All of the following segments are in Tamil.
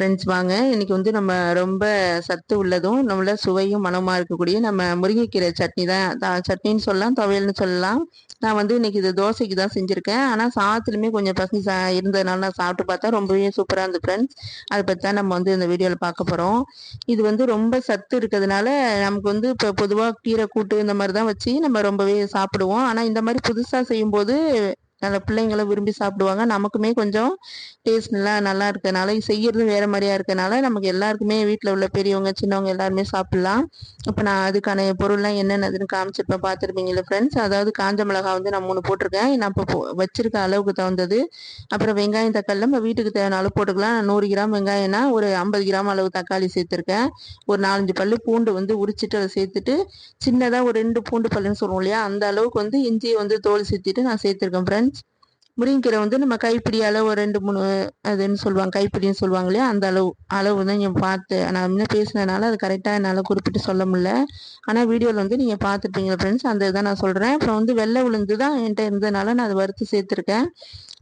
ஃப்ரெண்ட்ஸ் வாங்க. இன்னைக்கு வந்து நம்ம ரொம்ப சத்து உள்ளதும் நம்மள சுவையும் மனமாக இருக்கக்கூடிய நம்ம முருங்கைக்கீரை சட்னி தான் சட்னின்னு சொல்லலாம் துவையல்னு சொல்லலாம். நான் வந்து இன்னைக்கு இது தோசைக்கு தான் செஞ்சுருக்கேன். ஆனால் சாதத்துலையுமே கொஞ்சம் பசங்க சா இருந்ததுனால நான் சாப்பிட்டு பார்த்தா ரொம்பவே சூப்பராக இருந்தது ஃப்ரெண்ட்ஸ் அதை பற்றி தான் நம்ம வந்து இந்த வீடியோவில் பார்க்க போகிறோம் இது வந்து ரொம்ப சத்து இருக்கிறதுனால நமக்கு வந்து இப்போ பொதுவாக கீரை கூட்டு இந்த மாதிரி தான் வச்சு நம்ம ரொம்பவே சாப்பிடுவோம். ஆனால் இந்த மாதிரி புதுசாக செய்யும்போது நல்ல பிள்ளைங்களை விரும்பி சாப்பிடுவாங்க. நமக்குமே கொஞ்சம் டேஸ்ட் நல்லா நல்லா இருக்கனால செய்யறது வேற மாதிரியா இருக்கனால நமக்கு எல்லாருக்குமே வீட்டில் உள்ள பெரியவங்க சின்னவங்க எல்லாருமே சாப்பிடலாம். இப்போ நான் அதுக்கான பொருள்லாம் என்னென்னதுன்னு காமிச்சிருப்பேன். பார்த்துருப்பீங்களா ஃப்ரெண்ட்ஸ் அதாவது காஞ்ச மிளகா வந்து நான் மூணு போட்டிருக்கேன். நான் இப்போ வச்சிருக்க அளவுக்கு தகுந்தது. அப்புறம் வெங்காயம் தக்காளி நம்ம வீட்டுக்கு தேவையான அளவு போட்டுக்கலாம் நூறு கிராம் வெங்காயம்னா ஒரு ஐம்பது கிராம் அளவு தக்காளி சேர்த்துருக்கேன். ஒரு நாலஞ்சு பல்லு பூண்டு வந்து உரிச்சிட்டு அதை சேர்த்துட்டு சின்னதாக ஒரு ரெண்டு பூண்டு பல்லுன்னு சொல்லுவோம் இல்லையா? அந்த அளவுக்கு வந்து இஞ்சியை வந்து தோல் சேர்த்துட்டு நான் சேர்த்துருக்கேன் ஃப்ரெண்ட்ஸ் முருங்கைக்கீரை வந்து நம்ம கைப்பிடி அளவு ஒரு ரெண்டு மூணு அதுன்னு சொல்லுவாங்க கைப்பிடின்னு சொல்லுவாங்க இல்லையா? அந்த அளவு அளவு வந்து நீங்கள் பார்த்து நான் முன்ன பேசினதுனால அது கரெக்டாக என்னால் குறிப்பிட்டு சொல்ல முடியல. ஆனால் வீடியோவில் வந்து நீங்கள் பார்த்துருப்பீங்க ஃப்ரெண்ட்ஸ் அந்த இதை நான் சொல்கிறேன் அப்புறம் வந்து வெள்ளை உளுந்து தான் என்கிட்ட இருந்ததுனால நான் அதை வறுத்து சேர்த்துருக்கேன்.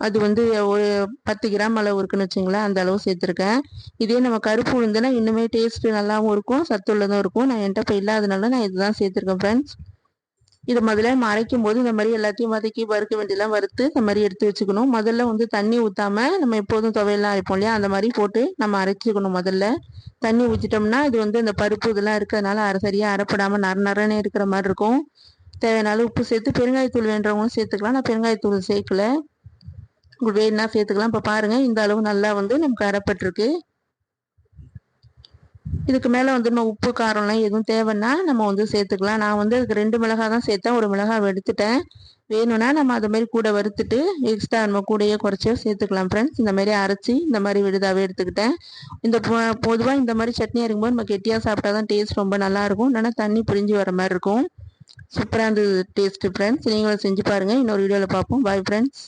அது வந்து ஒரு பத்து கிராம் அளவு இருக்குன்னு வச்சுங்களேன் அந்த அளவு சேர்த்துருக்கேன். இதே நம்ம கருப்பு உளுந்துனா இன்னுமே டேஸ்ட்டு நல்லாவும் இருக்கும் சத்துள்ளதும் இருக்கும். நான் என்கிட்ட இப்போ இல்லாதனால நான் இதுதான் சேர்த்துருக்கேன் ஃப்ரெண்ட்ஸ் இதை முதல்ல மறைக்கும் போது இந்த மாதிரி எல்லாத்தையும் வதக்கி வறுக்க வேண்டியெல்லாம் வறுத்து இந்த மாதிரி எடுத்து வச்சுக்கணும். முதல்ல வந்து தண்ணி ஊற்றாம நம்ம எப்போதும் துவையெல்லாம் அரைப்போம் இல்லையா? அந்த மாதிரி போட்டு நம்ம அரைச்சிக்கணும் முதல்ல. தண்ணி ஊற்றிட்டோம்னா இது வந்து இந்த பருப்பு இதெல்லாம் இருக்கிறதுனால அரை சரியாக அரைப்படாமல் நர நரன்னு இருக்கிற மாதிரி இருக்கும். தேவையான உப்பு சேர்த்து பெருங்காயத்தூள் வேண்டவங்களும் சேர்த்துக்கலாம். நான் பெருங்காயத்தூள் சேர்க்கல. உங்களுக்கு வேணுன்னா சேர்த்துக்கலாம். இப்போ பாருங்கள் இந்த அளவு நல்லா வந்து நமக்கு அரைப்பட்டிருக்கு. இதுக்கு மேலே வந்து நம்ம உப்பு காரம்லாம் எதுவும் தேவைன்னா நம்ம வந்து சேர்த்துக்கலாம். நான் வந்து அதுக்கு ரெண்டு மிளகாய் தான் சேர்த்தேன். ஒரு மிளகாய் எடுத்துட்டேன். வேணும்னா நம்ம அது மாதிரி கூட வறுத்துட்டு எக்ஸ்ட்ரா நம்ம கூடையே குறைச்சோ சேர்த்துக்கலாம் ஃப்ரெண்ட்ஸ் இந்த மாதிரி அரைச்சி இந்த மாதிரி விடுதாவே எடுத்துக்கிட்டேன். இந்த பொதுவாக இந்த மாதிரி சட்னி இருக்கும்போது நம்ம கெட்டியாக சாப்பிட்டா தான் டேஸ்ட் ரொம்ப நல்லாயிருக்கும். இல்லைன்னா தண்ணி புரிஞ்சு வர மாதிரி இருக்கும். சூப்பராக இருந்தது டேஸ்ட்டு ஃப்ரெண்ட்ஸ் நீங்களும் செஞ்சு பாருங்கள் இன்னொரு வீடியோவில் பார்ப்போம். Bye friends